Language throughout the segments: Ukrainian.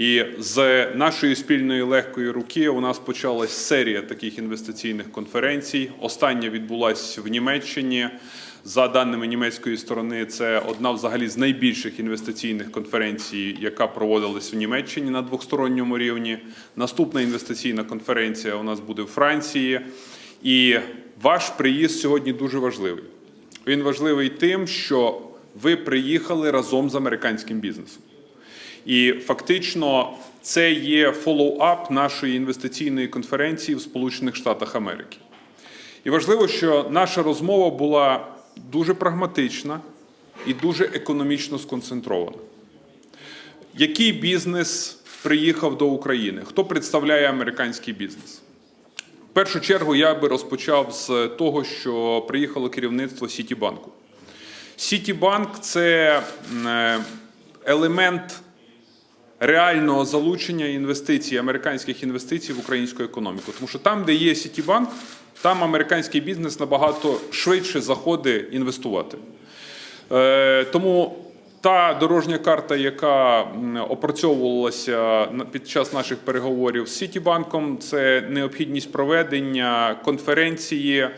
І з нашої спільної легкої руки у нас почалась серія таких інвестиційних конференцій. Остання відбулася в Німеччині. За даними німецької сторони, це одна взагалі з найбільших інвестиційних конференцій, яка проводилась в Німеччині на двосторонньому рівні. Наступна інвестиційна конференція у нас буде в Франції. І ваш приїзд сьогодні дуже важливий. Він важливий тим, що ви приїхали разом з американським бізнесом. І фактично це є фоллоуап нашої інвестиційної конференції в Сполучених Штатах Америки. І важливо, що наша розмова була дуже прагматична і дуже економічно сконцентрована. Який бізнес приїхав до України? Хто представляє американський бізнес? В першу чергу я би розпочав з того, що приїхало керівництво Сітібанку. Сітібанк це е, елемент реального залучення інвестицій, американських інвестицій в українську економіку. Тому що там, де є Сітібанк, там американський бізнес набагато швидше заходить інвестувати. Е, Тому та дорожня карта, яка опрацьовувалася під час наших переговорів з Сітібанком, це необхідність проведення конференції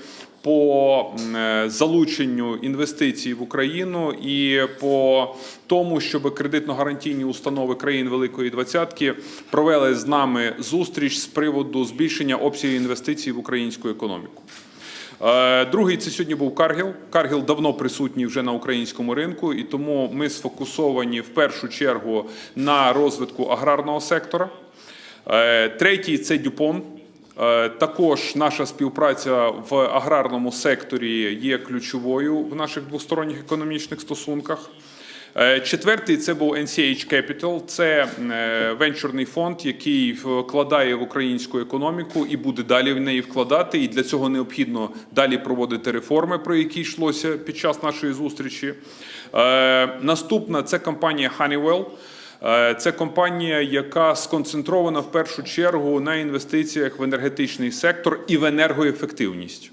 по е, залученню інвестицій в Україну і по тому, щоб кредитно-гарантійні установи країн Великої Двадцятки провели з нами зустріч з приводу збільшення обсягів інвестицій в українську економіку. Е, Другий це сьогодні був Каргіл. Каргіл давно присутній вже на українському ринку, і тому ми сфокусовані в першу чергу на розвитку аграрного сектора. Е, Третій це Дюпон. Е, Також наша співпраця в аграрному секторі є ключовою в наших двосторонніх економічних стосунках. Е, Четвертий це був NCH Capital. Це е, венчурний фонд, який вкладає в українську економіку і буде далі в неї вкладати. І для цього необхідно далі проводити реформи, про які йшлося під час нашої зустрічі. Наступна це компанія Honeywell. Е, Це компанія, яка сконцентрована в першу чергу на інвестиціях в енергетичний сектор і в енергоефективність.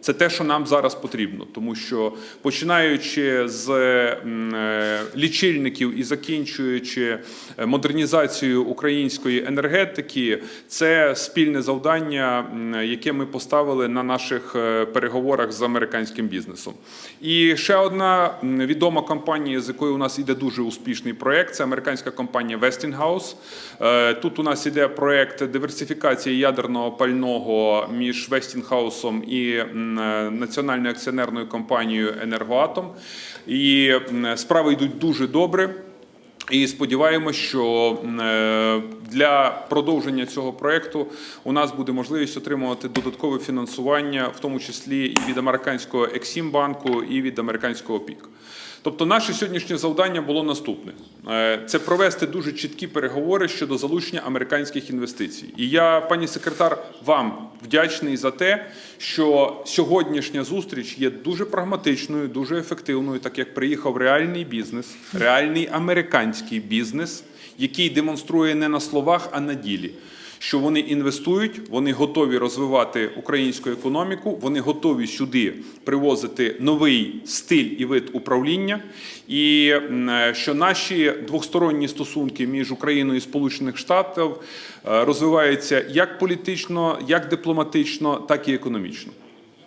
Це те, що нам зараз потрібно, тому що починаючи з е, лічильників і закінчуючи е, модернізацією української енергетики, це спільне завдання, яке ми поставили на наших е, переговорах з американським бізнесом. І ще одна відома компанія, з якою у нас іде дуже успішний проект, це американська компанія Westinghouse. Тут у нас іде проект диверсифікації ядерного пального між Westinghouse і національною акціонерною компанією Енергоатом. І справи йдуть дуже добре. І сподіваємось, що е, для продовження цього проекту у нас буде можливість отримувати додаткове фінансування, в тому числі і від американського Ексім банку, і від американського ПІК. Тобто, наше сьогоднішнє завдання було наступне: Е, це провести дуже чіткі переговори щодо залучення американських інвестицій. І я, пані секретар, вам вдячний за те, що сьогоднішня зустріч є дуже прагматичною, дуже ефективною, так як приїхав реальний бізнес, реальний американський бізнес, який демонструє не на словах, а на ділі. Що вони інвестують, вони готові розвивати українську економіку, вони готові сюди привозити новий стиль і вид управління, і що наші двосторонні стосунки між Україною і Сполучених Штатів е, розвиваються як політично, як дипломатично, так і економічно.